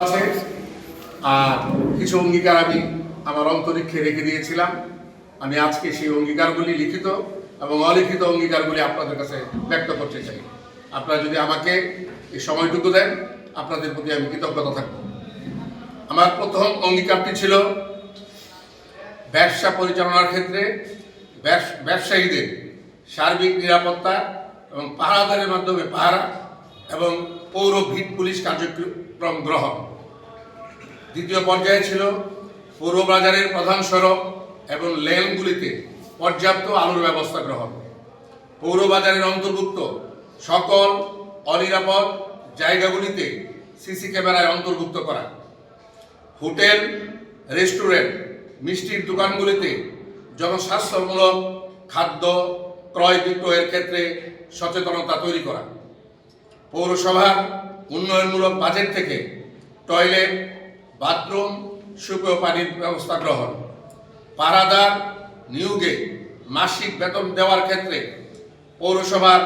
আছে। আর কিছু অঙ্গীকার আমি আমার অন্তরিক্ষে রেখে দিয়েছিলাম। আমি আজকে সেই অঙ্গীকারগুলি লিখিত এবং অলিখিত অঙ্গীকারগুলি আপনাদের কাছে ব্যক্ত করতে চাই। আপনারা যদি আমাকে এই সময়টুকু দেন, আপনাদের প্রতি আমি কৃতজ্ঞতা থাকব। আমার প্রথম অঙ্গীকারটি ছিল ব্যবসা পরিচালনার ক্ষেত্রে ব্যবস- ব্যবসায়ীদের সার্বিক নিরাপত্তা এবং পাহারাদারের মাধ্যমে পাহারা এবং পৌর ভিট পুলিশ কার্যক্রম গ্রহণ। দ্বিতীয় পর্যায়ে ছিল পৌর বাজারের প্রধান সড়ক এবং লেনগুলিতে পর্যাপ্ত আলোর ব্যবস্থা গ্রহণ। পৌর বাজারের অন্তর্ভুক্ত সকল অনিরাপদ জায়গাগুলিতে সিসি ক্যামেরায় অন্তর্ভুক্ত করা। হোটেল, রেস্টুরেন্ট, মিষ্টির দোকানগুলিতে জনস্বাস্থ্যমূলক খাদ্য ক্রয় বিক্রয়ের ক্ষেত্রে সচেতনতা তৈরি করা। পৌরসভার উন্নয়নমূলক বাজেট থেকে টয়লেট বাথরুম সুপেয় পানির ব্যবস্থা গ্রহণ। পাহারাদার নিয়োগে মাসিক বেতন দেওয়ার ক্ষেত্রে পৌরসভার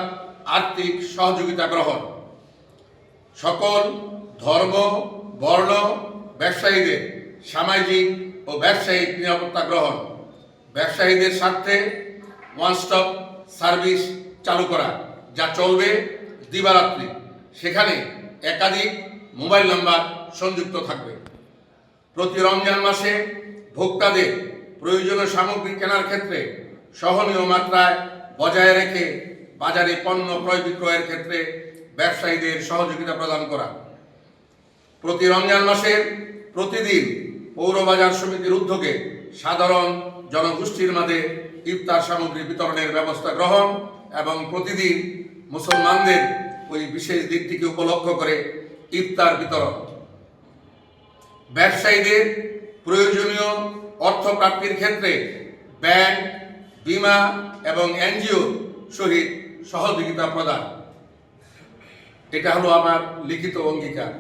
আর্থিক সহযোগিতা গ্রহণ। সকল ধর্ম, বর্ণ, ব্যবসায়ীদের সামাজিক ও ব্যবসায়িক নিরাপত্তা গ্রহণ। ব্যবসায়ীদের স্বার্থে ওয়ান স্টপ সার্ভিস চালু করা, যা চলবে দিবারাত্রি। সেখানে একাধিক মোবাইল নাম্বার সংযুক্ত থাকবে। প্রতি রমজান মাসে ভোক্তাদের প্রয়োজনীয় সামগ্রী কেনার ক্ষেত্রে সহনীয় মাত্রায় বজায় রেখে বাজারে পণ্য ক্রয় বিক্রয়ের ক্ষেত্রে ব্যবসায়ীদের সহযোগিতা প্রদান করা। প্রতি রমজান মাসের প্রতিদিন পৌর বাজার সমিতির উদ্যোগে সাধারণ জনগোষ্ঠীর মাঝে ইফতার সামগ্রী বিতরণের ব্যবস্থা গ্রহণ এবং প্রতিদিন মুসলমানদের ওই বিশেষ দিনটিকে উপলক্ষ করে ইফতার বিতরণ। ব্যবসায়ীদের প্রয়োজনীয় অর্থ প্রাপ্তির ক্ষেত্রে ব্যাংক, বিমা এবং এনজিও সহিত সহযোগিতা প্রদান। এটা হলো আমার লিখিত অঙ্গীকার।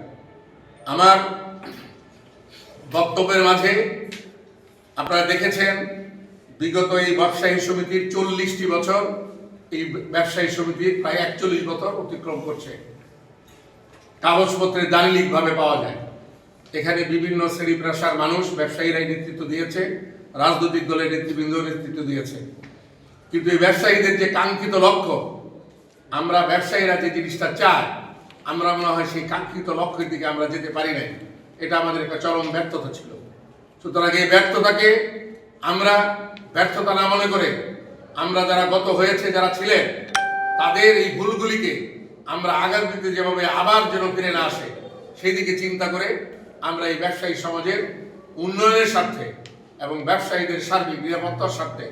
আমার বক্তব্যের মাঝে আপনারা দেখেছেন, বিগত এই ব্যবসায়ী সমিতির চল্লিশটি বছর এই ব্যবসায়ী সমিতি প্রায় একচল্লিশ বছর অতিক্রম করছে। কাগজপত্রে দালিলিকভাবে পাওয়া যায়। এখানে বিভিন্ন শ্রেণি পেশার মানুষ, ব্যবসায়ীরাই নেতৃত্ব দিয়েছে, রাজনৈতিক দলের নেতৃবৃন্দ নেতৃত্ব দিয়েছে। কিন্তু এই ব্যবসায়ীদের যে কাঙ্ক্ষিত লক্ষ্য, আমরা ব্যবসায়ীরা যে জিনিসটা চাই, আমরা মনে হয় সেই কাঙ্ক্ষিত লক্ষ্যের দিকে আমরা যেতে পারি নাই। এটা আমাদের একটা চরম ব্যর্থতা ছিল। সুতরাং এই ব্যর্থতাকে আমরা ব্যর্থতা না মনে করে আমরা যারা গত হয়েছে, যারা ছিলেন, তাদের এই ভুলগুলিকে আমরা আগামীতে যেভাবে আবার যেন ফিরে না আসে সেই দিকে চিন্তা করে আমরা এই ব্যবসায়ী সমাজের উন্নয়নের স্বার্থে এবং ব্যবসায়ীদের সার্বিক নিরাপত্তার স্বার্থে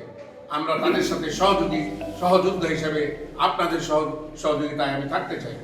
আমরা তাদের সাথে সহযোগী, সহযোদ্ধা হিসেবে আপনাদের সহ, সহযোগিতায় আমি থাকতে চাই।